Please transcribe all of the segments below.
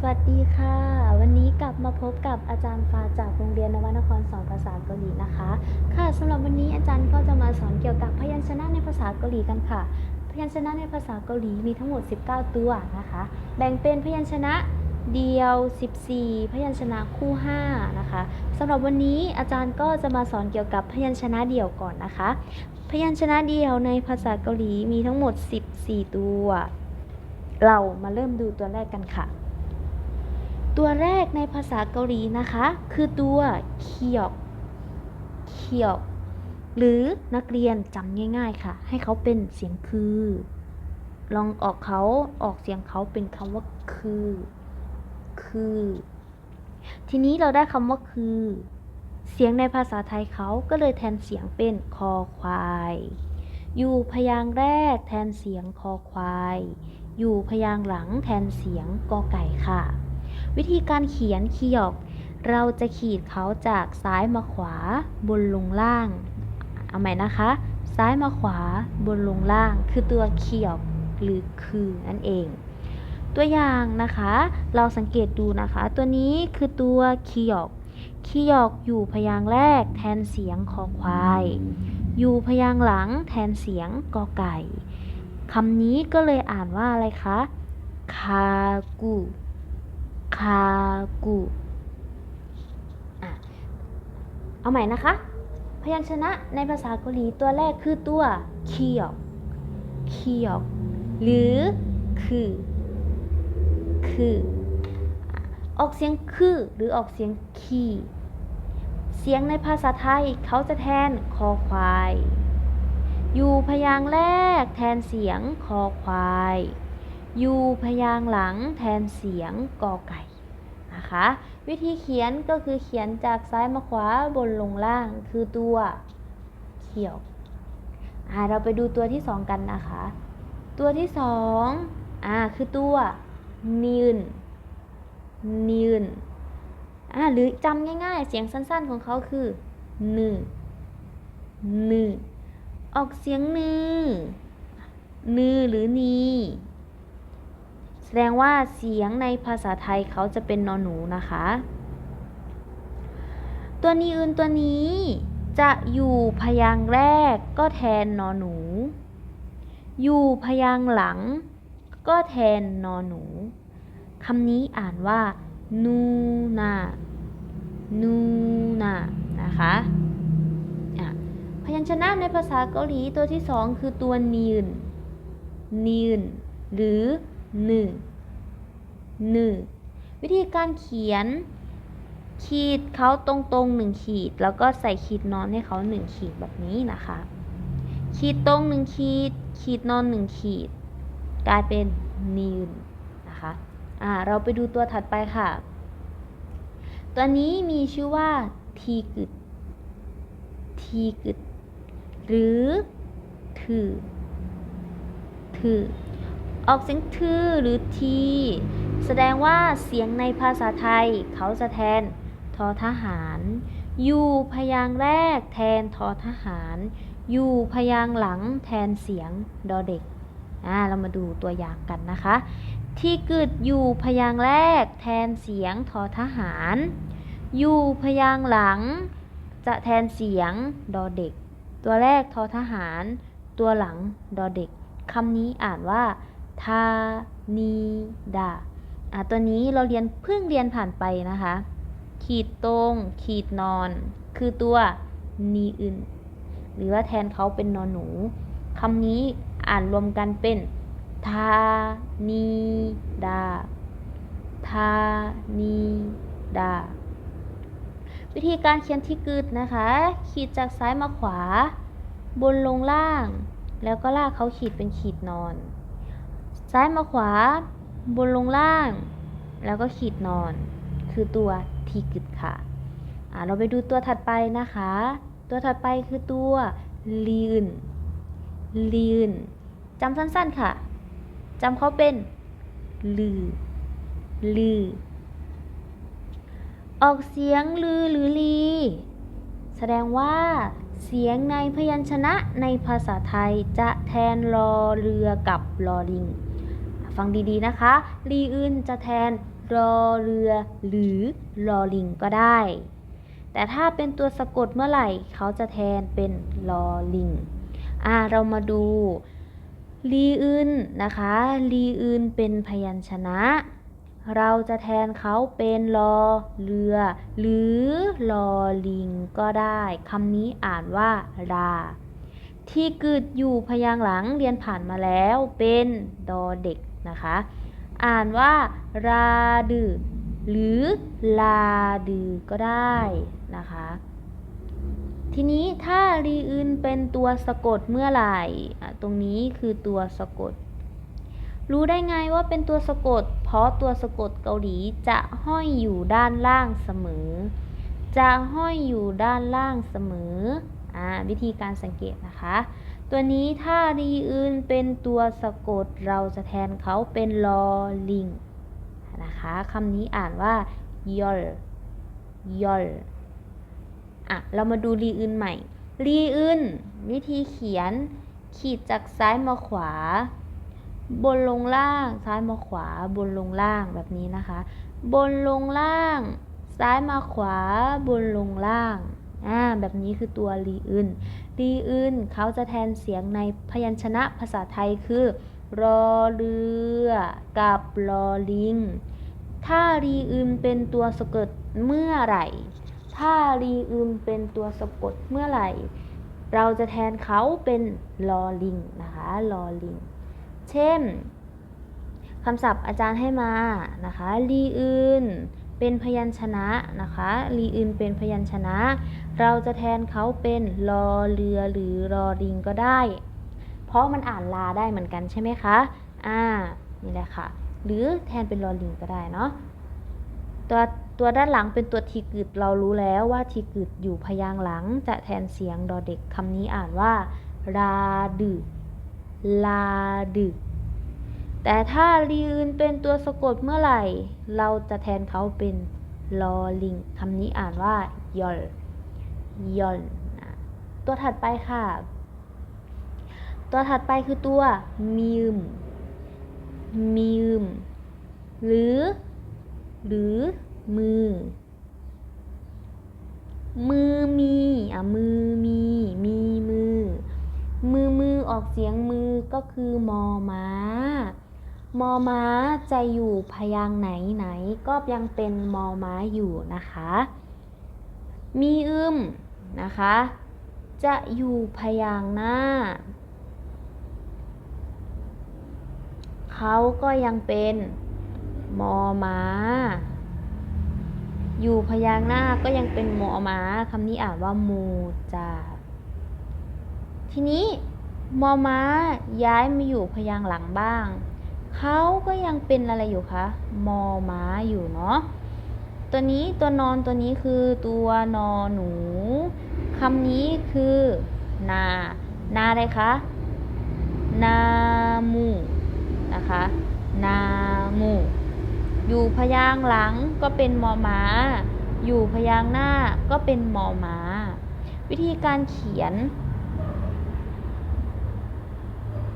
สวัสดีค่ะ วันนี้กลับมาพบกับอาจารย์ฟ้าจากโรงเรียนนวนครสอนภาษาเกาหลีนะคะ ค่ะสำหรับวันนี้อาจารย์ก็จะมาสอนเกี่ยวกับพยัญชนะในภาษาเกาหลีกันค่ะ พยัญชนะในภาษาเกาหลีมีทั้งหมด 19 ตัวนะคะ แบ่งเป็นพยัญชนะเดียว 14 พยัญชนะคู่ 5 นะคะสำหรับวันนี้อาจารย์ก็จะมาสอนเกี่ยวกับพยัญชนะเดี่ยวก่อนนะคะ พยัญชนะเดี่ยวในภาษาเกาหลีมีทั้งหมด 14 ตัว เรามาเริ่มดูตัวแรกกันค่ะ ตัวแรกในภาษาเกาหลีนะคะ คือตัวเคียกเคียกหรือนักเรียนจำง่าย ๆค่ะ ให้เขาเป็นเสียงคือ ลองออกเขาออกเสียงเขาเป็นคำว่าคือ คือ ทีนี้เราได้คำว่าคือ เสียงในภาษาไทยเขาก็เลยแทนเสียงเป็นคอควายอยู่พยางค์แรกแทนเสียงคอควาย อยู่พยางค์หลังแทนเสียงกอไก่ค่ะ วิธีการเขียนคียอก เราจะขีดเขาจากซ้ายมาขวาบนลงล่าง เอาใหม่นะคะ ซ้ายมาขวาบนลงล่าง คือตัวคียอกหรือคือนั่นเอง ตัวอย่างนะคะ เราสังเกตดูนะคะ ตัวนี้คือตัวคียอกคียอกอยู่พยางค์แรกแทนเสียงคอควาย อยู่พยางค์หลังแทนเสียงกอไก่คำนี้ก็เลยอ่านว่าอะไรคะ คากุ คากุอเอาใหม่นะคะ พยัญชนะในภาษาเกาหลีตัวแรกคือตัวคียอกคียอกหรือคือ คือออกเสียงคือหรือออกเสียงคีเสียงในภาษาไทยเขาจะแทนคอควาย อยู่พยางค์แรกแทนเสียงคอควาย ยูพยางค์หลังแทนเสียงกอไก่นะคะวิธีเขียนก็คือเขียนจากซ้ายมาขวาบนลงล่างคือตัวเขียวอ่าเราไปดูตัวที่สองกันนะคะ ตัวที่สองอ่าคือตัวนินนินอ่าหรือจำง่ายๆ เสียงสั้นๆของเขาคือนือนือออกเสียงนือนือหรือนี แสดงว่าเสียงในภาษาไทยเขาจะเป็นนอนหนูนะคะ ตัวนี้อื่นตัวนี้ จะอยู่พยางค์แรกก็แทนนอนหนู อยู่พยางค์หลัง ก็แทนนอนหนูคำนี้อ่านว่า นูนานูนานะคะะพยัญชนะในภาษาเกาหลีตัวที่สองคือตัวนีนนีนหรือ หนึ่งหนึ่งวิธีการเขียนขีดเขาตรงๆหนึ่งขีด แล้วก็ใส่ขีดนอนให้เขาหนึ่งขีดแบบนี้นะคะ ขีดตรงหนึ่งขีด ขีดนอนหนึ่งขีด กลายเป็นนีนนะคะอ่าเราไปดูตัวถัดไปค่ะ ตัวนี้มีชื่อว่าทีกึดทีกึดหรือถือถือ ออกเสียงทือหรือทีแสดงว่าเสียงในภาษาไทย เขาจะแทนทอทหารอยู่พยางแรกแทนทอทหารอยู่พยางหลังแทนเสียงดอเด็กอ่าเรามาดูตัวอย่างกันนะคะ ที่กึดอยู่พยางแรก แทนเสียงทอทหารอยู่พยางหลัง จะแทนเสียงดอเด็ก ตัวแรกทอทหาร ตัวหลังดอเด็กคำนี้อ่านว่า ทานีดาอะตัวนี้เราเรียนเพิ่งเรียนผ่านไปนะคะ ขีดตรง ขีดนอน คือตัวนีอึนหรือว่าแทนเขาเป็นนอนหนูคำนี้อ่านรวมกันเป็นทานีดาทานีดาวิธีการเขียนที่กึดนะคะ ขีดจากซ้ายมาขวา บนลงล่าง แล้วก็ลากเขาขีดเป็นขีดนอน ซ้ายมาขวา บนลงล่าง แล้วก็ขีดนอน คือตัวทีกึดค่ะอ่าเราไปดูตัวถัดไปนะคะ ตัวถัดไปคือตัวลีนลีนจำสั้นๆค่ะจำเขาเป็นลือ ลือ ออกเสียงลือหรือลี แสดงว่า เสียงในพยัญชนะในภาษาไทยจะแทนรอเรือกับรอลิง ฟังดีๆนะคะลีอื่นจะแทนรอเรือ หรือรอลิงก็ได้ แต่ถ้าเป็นตัวสะกดเมื่อไหร่ เขาจะแทนเป็นลอลิงอ่าเรามาดูลีอึนนะคะลีอึนเป็นพยัญชนะ เราจะแทนเขาเป็นลอเรือ หรือลอลิงก็ได้คำนี้อ่านว่าราที่กึดอยู่พยางค์หลังเรียนผ่านมาแล้วเป็นดอเด็ก นะคะ อ่านว่าราดือหรือลาดือก็ได้นะคะ ทีนี้ถ้ารีอึนเป็นตัวสะกดเมื่อไหร่อะตรงนี้คือตัวสะกด รู้ได้ไงว่าเป็นตัวสะกด เพราะตัวสะกดเกาหลีจะห้อยอยู่ด้านล่างเสมอ จะห้อยอยู่ด้านล่างเสมออ่าวิธีการสังเกตนะคะ ตัวนี้ถ้ารีอึนเป็นตัวสะกดเราจะแทนเขาเป็นลอลิงนะคะคำนี้อ่านว่ายอลยอลอะ เรามาดูรีอึนใหม่ รีอึนวิธีเขียน ขีดจากซ้ายมาขวา บนลงล่างซ้ายมาขวา บนลงล่างแบบนี้นะคะ บนลงล่าง ซ้ายมาขวา บนลงล่างอ่าแบบนี้คือตัวรีอึน รีอึนเขาจะแทนเสียงในพยัญชนะภาษาไทยคือ รอเรือ กับรอลิง ถ้ารีอึนเป็นตัวสะกดเมื่อไหร่ ถ้ารีอึนเป็นตัวสะกดเมื่อไหร่ เราจะแทนเขาเป็นลอลิงนะคะลอลิง เช่นคำศัพท์อาจารย์ให้มานะคะรีอึน เป็นพยัญชนะนะคะรีอึนเป็นพยัญชนะ เราจะแทนเขาเป็นลอเรือหรือรอลิงก็ได้ เพราะมันอ่านลาได้เหมือนกันใช่ไหมคะ อ่า นี่แหละค่ะ หรือแทนเป็นลอลิงก็ได้เนาะ ตัวตัวด้านหลังเป็นตัวทีกึดเรารู้แล้วว่าทีกึดอยู่พยางค์หลังจะแทนเสียงดอเด็กคำนี้อ่านว่า ราดึลาดึก แต่ถ้ารีอื่นเป็นตัวสะกดเมื่อไหร่ เราจะแทนเขาเป็นลอลิงคำนี้อ่านว่ายอลยอลนะตัวถัดไปค่ะ ตัวถัดไปคือตัวมิมมิมหรือ หรือมือ มือมีอะมือมีมีมือ มือมือออกเสียงมือก็คือมอม้า มอม้าจะอยู่พยางไหนไหนก็ยังเป็นมอม้าอยู่นะคะ มีอึมนะคะ จะอยู่พยางหน้า เขาก็ยังเป็นมอม้า อยู่พยางหน้าก็ยังเป็นมอม้าคำนี้อ่านว่ามูจาทีนี้มอม้าย้ายมาอยู่พยางหลังบ้าง เขาก็ยังเป็นอะไรอยู่คะ มอม้าอยู่เนาะ ตัวนี้ตัวนอนตัวนี้คือตัวนอหนู คำนี้คือ นา นาอะไรคะ นามูนะคะ นามู อยู่พยางค์หลังก็เป็นมอม้า อยู่พยางค์หน้าก็เป็นมอม้า วิธีการเขียน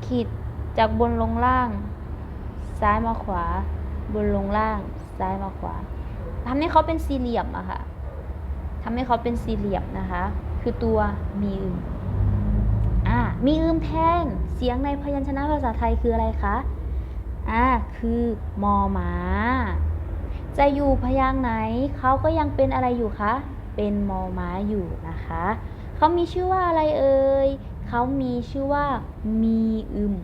ขีดจากบนลงล่าง ซ้ายมาขวา บนลงล่าง ซ้ายมาขวาทำให้เขาเป็นสี่เหลี่ยมอะค่ะทำให้เขาเป็นสี่เหลี่ยมนะคะ คือตัวมีอึมอ่ามีอึมแทน เสียงในพยัญชนะภาษาไทยคืออะไรคะ อ่า คือมอม้าจะอยู่พยางค์ไหน เขาก็ยังเป็นอะไรอยู่คะ เป็นมอม้าอยู่นะคะ เขามีชื่อว่าอะไรเอ่ย เขามีชื่อว่ามีอึม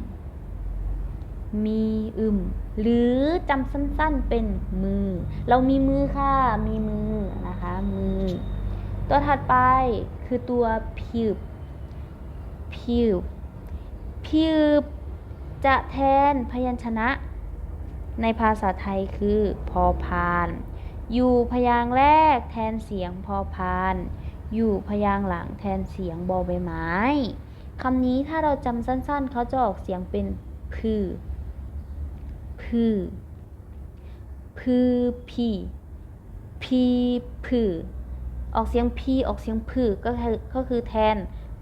มีอึม หรือจำสั้นๆเป็นมือ เรามีมือค่ะ มีมือนะคะ มือ ตัวถัดไปคือตัวพิบพิบพิบจะแทนพยัญชนะ ในภาษาไทยคือพอพาน อยู่พยางค์แรกแทนเสียงพอพาน อยู่พยางค์หลังแทนเสียงบอใบไม้คำนี้ถ้าเราจำสั้นๆ เขาจะออกเสียงเป็นพือ พือพือพีพีพือออกเสียงพีออกเสียงพือก็คือก็คือแทน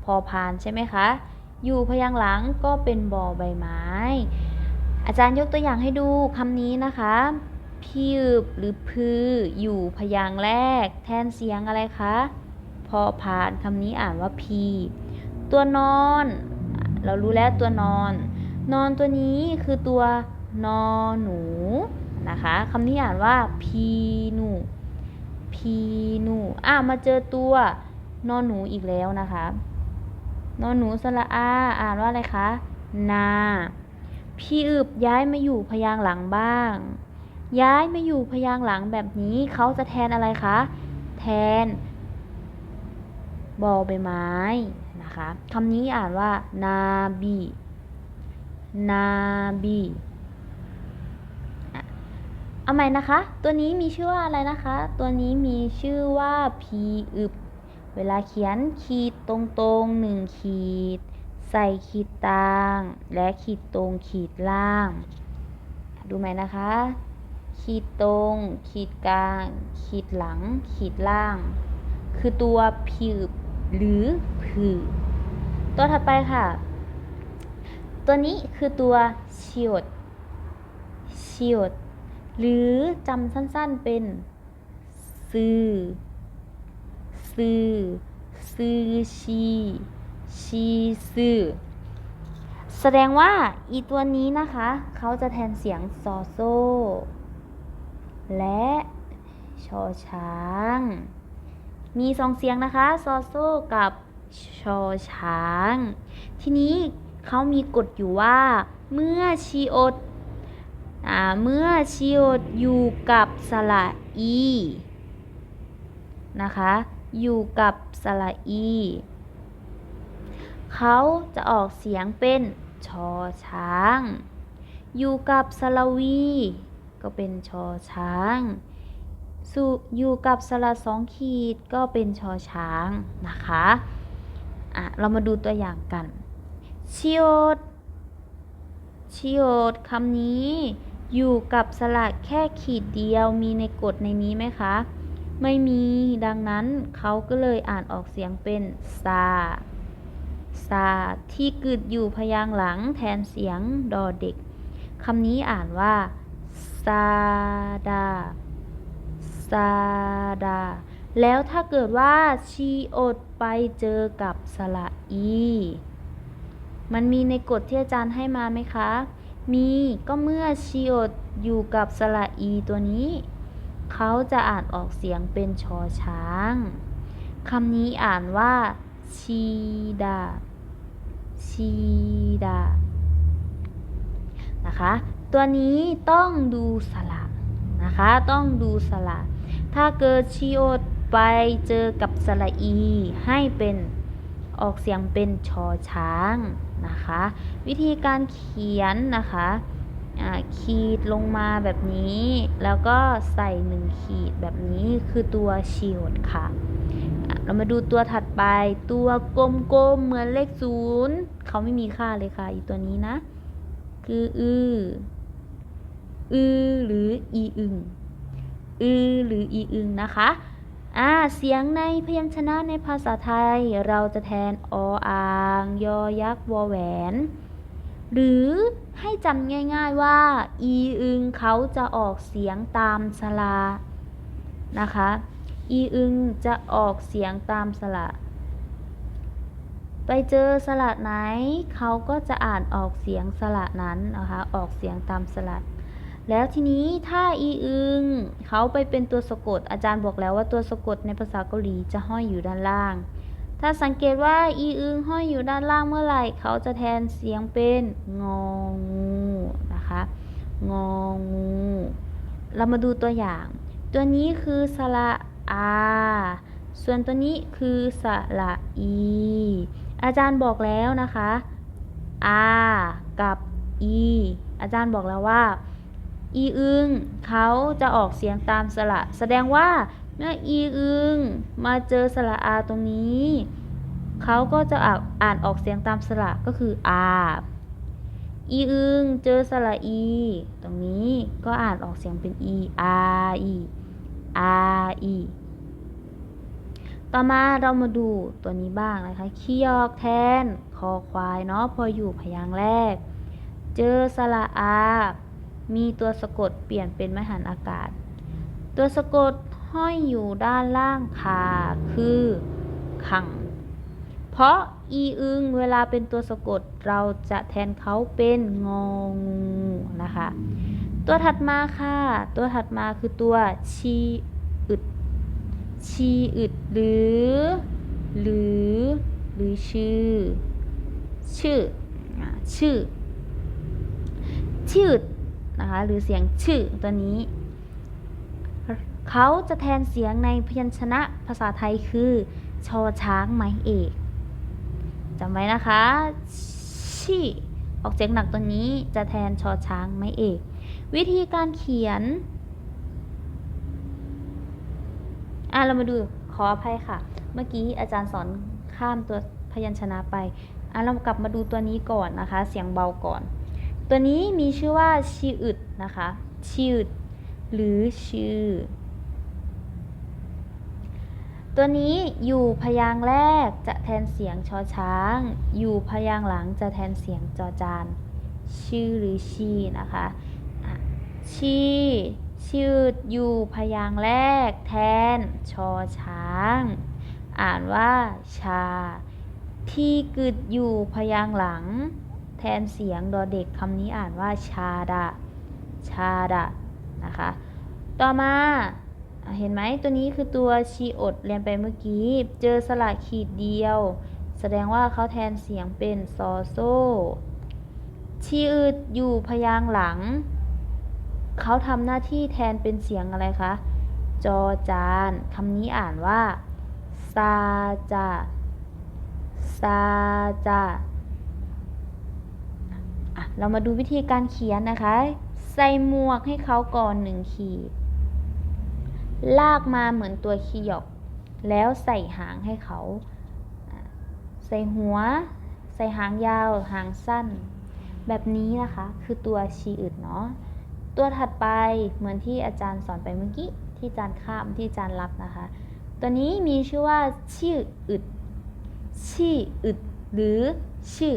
พอพานใช่ไหมคะ อยู่พยางหลังก็เป็นบอใบไม้ อาจารย์ยกตัวอย่างให้ดูคำนี้นะคะพีบหรือพืออยู่พยางแรก แทนเสียงอะไรคะพอผ่านคำนี้อ่านว่าพีตัวนอน เรารู้แล้วตัวนอน นอนตัวนี้คือตัว นอหนูนะคะคำนี้อ่านว่าพีหนูพีหนูอะมาเจอตัวนอนหนูอีกแล้วนะคะนอนหนูสระอาอ่านว่าอะไรคะ นาพี่อึบย้ายมาอยู่พยางหลังบ้าง ย้ายมาอยู่พยางหลังแบบนี้เขาจะแทนอะไรคะ แทน บอใบไม้นะคะคำนี้อ่านว่า นาบี นาบี เอาใหม่นะคะ ตัวนี้มีชื่อว่าอะไรนะคะ ตัวนี้มีชื่อว่าพีอึบ เวลาเขียนขีดตรงๆหนึ่งขีด ใส่ขีดตาง และขีดตรงขีดล่าง ดูไหมนะคะ ขีดตรง ขีดกลาง ขีดหลัง ขีดล่าง คือตัวผิวหรือผือตัวถัดไปค่ะ ตัวนี้คือตัวชิดชิด หรือจำสั้นๆเป็นซือซือซือชีชีซือแสดงว่าอีตัวนี้นะคะ เขาจะแทนเสียงซอโซ และชอช้าง มีสองเสียงนะคะ ซอโซกับชอช้าง ทีนี้เขามีกฎอยู่ว่า เมื่อชีอดอ่า เมื่อชีออยู่กับสระอีนะคะ อยู่กับสระอี เขาจะออกเสียงเป็นชอช้าง อยู่กับสระวี ก็เป็นชอช้างสูอยู่กับสระสองขีดก็เป็นชอช้างนะคะอะเรามาดูตัวอย่างกันชิโอชิโอคำนี้ อยู่กับสระแค่ขีดเดียวมีในกฎในนี้ไหมคะ ไม่มีดังนั้นเขาก็เลยอ่านออกเสียงเป็นซาซาที่กึดอยู่พยางหลังแทนเสียงดอเด็กคำนี้อ่านว่าซาดาซาดา แล้วถ้าเกิดว่าชีอดไปเจอกับสระอี มันมีในกฎที่อาจารย์ให้มาไหมคะ มีก็เมื่อชีอดอยู่กับสระอีตัวนี้ เขาจะอ่านออกเสียงเป็นชอช้างคำนี้อ่านว่า ชีดา ชีดา นะคะ ตัวนี้ต้องดูสระนะคะ ต้องดูสระถ้าเกิดชีโอดไปเจอกับสระอี ให้เป็นออกเสียงเป็นชอช้าง นะคะ วิธีการเขียนนะคะขีดลงมาแบบนี้ แล้วก็ใส่หนึ่งขีดแบบนี้คือตัวชีโอดค่ะอะ เรามาดูตัวถัดไปตัวกลมๆเหมือนเลขศูนย์เขาไม่มีค่าเลยค่ะอีตัวนี้นะ คืออืออือหรืออีอึงอือหรืออีอึงนะคะ อ่าเสียงในพยัญชนะในภาษาไทยเราจะแทนออ่าง ยอยักษ์วอแหวน หรือให้จำง่าย ๆว่า อีอึงเขาจะออกเสียงตามสระนะคะ อีอึงจะออกเสียงตามสระไปเจอสระไหนเขาก็จะอ่านออกเสียงสระนั้นนะคะ ออกเสียงตามสระ แล้วทีนี้ถ้าอีอึงเขาไปเป็นตัวสะกด อาจารย์บอกแล้วว่าตัวสะกดในภาษาเกาหลีจะห้อยอยู่ด้านล่าง ถ้าสังเกตว่าอีอึงห้อยอยู่ด้านล่างเมื่อไหร่ เขาจะแทนเสียงเป็นงองูนะคะงองู เรามาดูตัวอย่าง ตัวนี้คือสระอา ส่วนตัวนี้คือสระอี อาจารย์บอกแล้วนะคะอากับอีอาจารย์บอกแล้วว่า อีอึงเขาจะออกเสียงตามสระแสดงว่าเมื่ออีอึงมาเจอสระอาตรงนี้เขาก็จะอ่านอ่านออกเสียงตามสระก็คืออาอีอึงเจอสระอี ตรงนี้ก็อ่านออกเสียงเป็นอีอาอีอาอีต่อมาเรามาดูตัวนี้บ้างนะคะขี้ยอกแทน คอควายเนาะพออยู่พยางค์แรก เจอสระอา มีตัวสะกดเปลี่ยนเป็นไม้หันอากาศ ตัวสะกดห้อยอยู่ด้านล่างคาคือขัง เพราะอีอึงเวลาเป็นตัวสะกดเราจะแทนเขาเป็นงองูนะคะ ตัวถัดมาค่ะ ตัวถัดมาคือตัวชีอึด ชีอึดหรือ หรือ หรือชื่อ ชื่อ ชื่อ ชื่อ นะคะหรือเสียงชื่อตัวนี้ เขาจะแทนเสียงในพยัญชนะภาษาไทยคือ ชอช้างไม้เอกจำไว้นะคะชี่ออกเสียงหนักตัวนี้จะแทนชอช้างไม้เอก วิธีการเขียนอะเรามาดูขออภัยค่ะ เมื่อกี้อาจารย์สอนข้ามตัวพยัญชนะไปอะเรากลับมาดูตัวนี้ก่อนนะคะ เสียงเบาก่อน ตัวนี้มีชื่อว่าชีอึดนะคะชีอึดหรือชื่อ ตัวนี้อยู่พยางแรกจะแทนเสียงชอช้าง อยู่พยางหลังจะแทนเสียงจอจาน ชื่อหรือชีนะคะชีชื่ออยู่พยางแรก แทนชอช้าง อ่านว่าชา ที่กึดอยู่พยางหลัง ทนเสียงดอเด็กคำนี้อ่านว่าชาดะชาดะนะคะ ต่อมาเห็นไหมตัวนี้คือตัวชีอดเรียนไปเมื่อกี้ เจอสระขีดเดียว แสดงว่าเขาแทนเสียงเป็นซอโซชีอึดอยู่พยางหลัง เขาทำหน้าที่แทนเป็นเสียงอะไรคะจอจานคำนี้อ่านว่าซาจาซาจาอะ เรามาดูวิธีการเขียนนะคะ ใส่หมวกให้เขาก่อนหนึ่งขีด ลากมาเหมือนตัวขีหยกแล้วใส่หางให้เขา ใส่หัว ใส่หางยาว หางสั้น แบบนี้นะคะ คือตัวชีอึดเนาะ ตัวถัดไปเหมือนที่อาจารย์สอนไปเมื่อกี้ ที่อาจารย์ข้ามที่อาจารย์รับนะคะ ตัวนี้มีชื่อว่าชื่ออึดชื่ออึดหรือชื่อ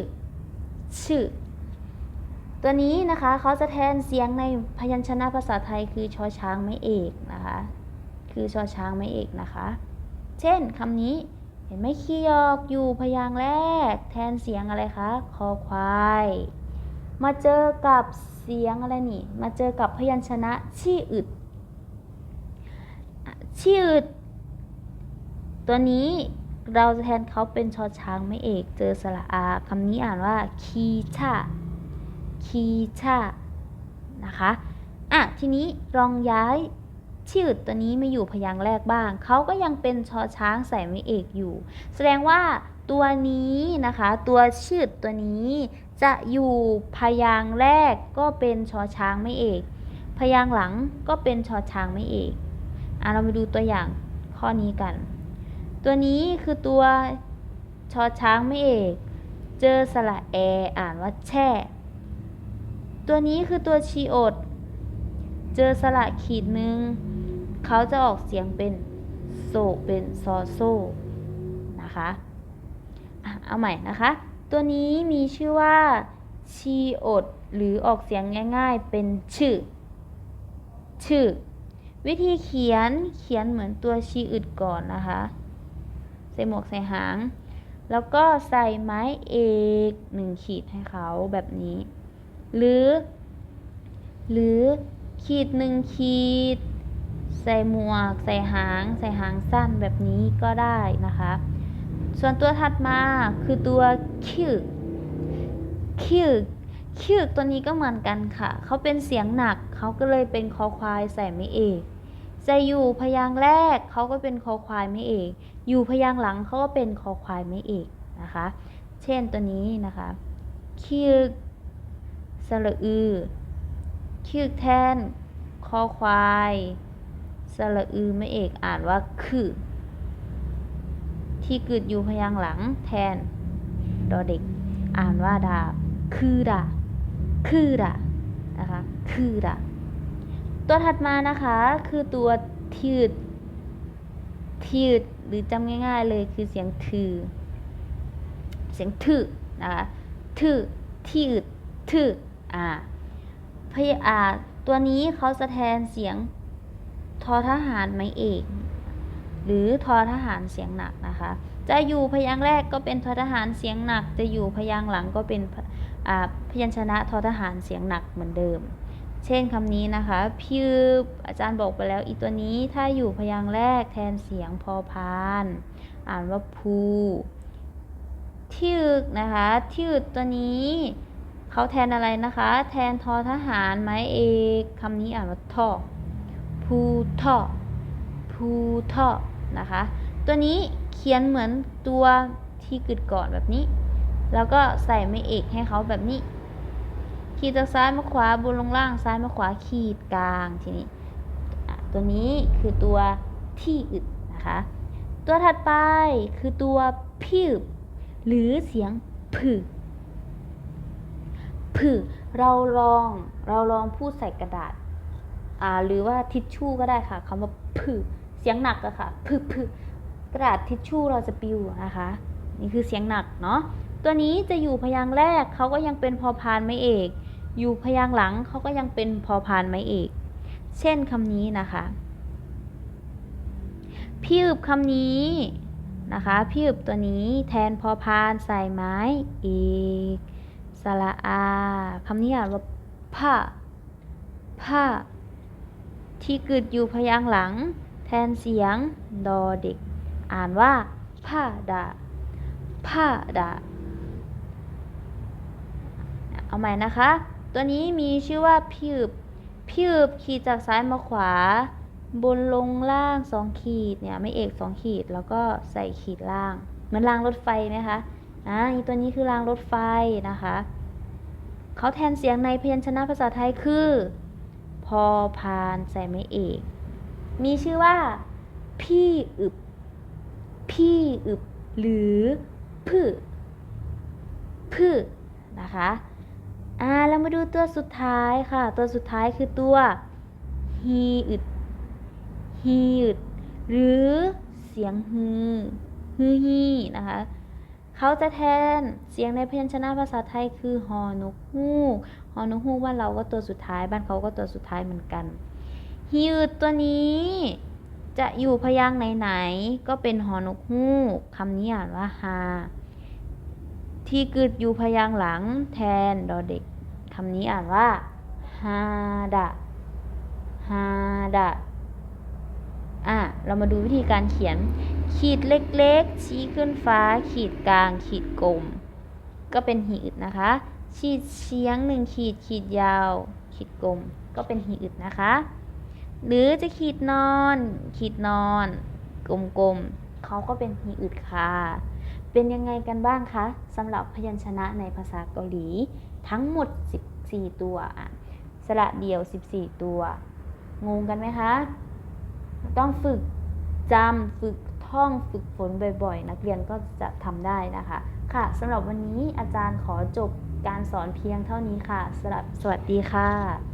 ชื่อ ตัวนี้นะคะเขาจะแทนเสียงในพยัญชนะภาษาไทยคือชอช้างไม่เอกนะคะ คือชอช้างไม่เอกนะคะ เช่นคำนี้เห็นไหมขี้ยอกอยู่พยางแรก แทนเสียงอะไรคะคอควาย มาเจอกับเสียงอะไรนี่ มาเจอกับพยัญชนะชี่อึดชี่อึด ตัวนี้เราจะแทนเขาเป็นชอช้างไม่เอก เจอสระอาคำนี้อ่านว่าคีชา คีชานะคะอะทีนี้ลองย้ายชื่อตัวนี้มาอยู่พยางค์แรกบ้าง เขาก็ยังเป็นชอช้างใส่ไม่เอกอยู่ แสดงว่าตัวนี้นะคะ ตัวชื่อตัวนี้จะอยู่พยางค์แรกก็เป็นชอช้างไม่เอก พยางค์หลังก็เป็นชอช้างไม่เอกอะเรามาดูตัวอย่างข้อนี้กัน ตัวนี้คือตัวชอช้างไม่เอก เจอสระแออ่านว่าแช่ ตัวนี้คือตัวชีอด เจอสระขีดหนึ่ง เขาจะออกเสียงเป็นโซเป็นซอโซนะคะเอาใหม่นะคะ ตัวนี้มีชื่อว่าชีอด หรือออกเสียงง่าย ๆ เป็นชื่อ ชื่อ วิธีเขียนเขียนเหมือนตัวชีอึดก่อนนะคะ ใส่หมวกใส่หาง แล้วก็ใส่ไม้เอกหนึ่งขีดให้เขาแบบนี้ หรือ หรือขีดหนึ่งขีด ใส่หมวก ใส่หาง ใส่หางสั้นแบบนี้ก็ได้นะคะ ส่วนตัวถัดมาคือตัวคิวคิวคิวตัวนี้ก็เหมือนกันค่ะ เขาเป็นเสียงหนัก เขาก็เลยเป็นคอควายใส่ไม่เอกจะอยู่พยางค์แรกเขาก็เป็นคอควายไม่เอก อยู่พยางค์หลังเขาก็เป็นคอควายไม่เอกนะคะ เช่นตัวนี้นะคะคิว สระอือคิกแทนคอควายสระอือไม่เอกอ่านว่าคือที่กึดอยู่พยางหลังแทน ดอเด็ก อ่านว่าดา คือดา คือดา นะคะ คือดา ตัวถัดมานะคะคือตัวทีดทีดหรือจำง่าย ๆ เลยคือเสียงถือ เสียงถือนะคะถือที่อึดถือ อ่าพยอ่าตัวนี้เขาจะแทนเสียงทอทหารไม้เอก หรือทอทหารเสียงหนักนะคะ จะอยู่พยางค์แรกก็เป็นทอทหารเสียงหนัก จะอยู่พยางค์หลังก็เป็นพอ่าพยัญชนะทอทหารเสียงหนักเหมือนเดิม เช่นคำนี้นะคะพิบอาจารย์บอกไปแล้วอีตัวนี้ถ้าอยู่พยางค์แรกแทนเสียงพอพาน อ่านว่าภูที่อึกนะคะที่อึกตัวนี้ เขาแทนอะไรนะคะ แทนทอทหารไม้เอกคำนี้อ่านว่าท่อภูท่อภูท่อนะคะ ตัวนี้เขียนเหมือนตัวที่กึดก่อนแบบนี้ แล้วก็ใส่ไม้เอกให้เขาแบบนี้ ขีดจากซ้ายมาขวาบนลงล่างซ้ายมาขวาขีดกลางทีนี้ตัวนี้คือตัวที่อึดนะคะ ตัวถัดไปคือตัวพิบหรือเสียงผึ ผึเราลองเราลองพูดใส่กระดาษอ่าหรือว่าทิชชู่ก็ได้ค่ะคำว่าผึเสียงหนักอะค่ะผึผึกระดาษทิชชู่เราจะปิวนะคะนี่คือเสียงหนักเนาะตัวนี้จะอยู่พยางค์แรกเขาก็ยังเป็นพอพานไม่เอก อยู่พยางค์หลังเขาก็ยังเป็นพอพานไม้เอก เช่นคำนี้นะคะพิบคำนี้นะคะพิบตัวนี้แทนพอพานใส่ไม้เอก สระอาคำนี้อ่านว่าผ้าผ้าที่กึดอยู่พยางค์หลัง แทนเสียงดอเด็ก อ่านว่าผ้าดาผ้าดาเอาใหม่นะคะ ตัวนี้มีชื่อว่าพิบพิบขีดจากซ้ายมาขวา บนลงล่างสองขีดเนี่ยไม่เอกสองขีดแล้วก็ใส่ขีดล่าง เหมือนรางรถไฟไหมคะ อ่าอีตัวนี้คือรางรถไฟนะคะ เขาแทนเสียงในพยัญชนะภาษาไทยคือ พอพานใส่ไม่เอก มีชื่อว่า พี่อึบ พี่อึบ หรือพือพือนะคะอ่าเรามาดูตัวสุดท้ายค่ะ ตัวสุดท้ายคือตัวฮีอึดฮีอึด หรือเสียงฮือฮือฮีนะคะ เขาจะแทนเสียงในพยัญชนะภาษาไทยคือฮอนกฮูกฮอนกฮูกบ้านเราก็ตัวสุดท้าย บ้านเขาก็ตัวสุดท้ายเหมือนกันฮีอึดตัวนี้จะอยู่พยางค์ไหนๆก็เป็นฮอนกฮูกคำนี้อ่านว่าฮาที่กึดอยู่พยางค์หลังแทนดอเด็กคำนี้อ่านว่าฮาดะฮาดะอะเรามาดูวิธีการเขียน ขีดเล็กๆ ชี้ขึ้นฟ้า ขีดกลาง ขีดกลม ก็เป็นหีอึดนะคะ ขีดเฉียงหนึ่งขีด ขีดยาว ขีดกลม ก็เป็นหีอึดนะคะ หรือจะขีดนอน ขีดนอน กลมๆเขาก็เป็นหีอึดค่ะ เป็นยังไงกันบ้างคะสำหรับพยัญชนะในภาษาเกาหลี ทั้งหมด 14 ตัวอะสระเดี่ยว 14 ตัว งงกันไหมคะ ต้องฝึกจำฝึก ท่องฝึกฝนบ่อยๆ นักเรียนก็จะทำได้นะคะ ค่ะสำหรับวันนี้อาจารย์ขอจบการสอนเพียงเท่านี้ค่ะสำหรับสวัสดีค่ะ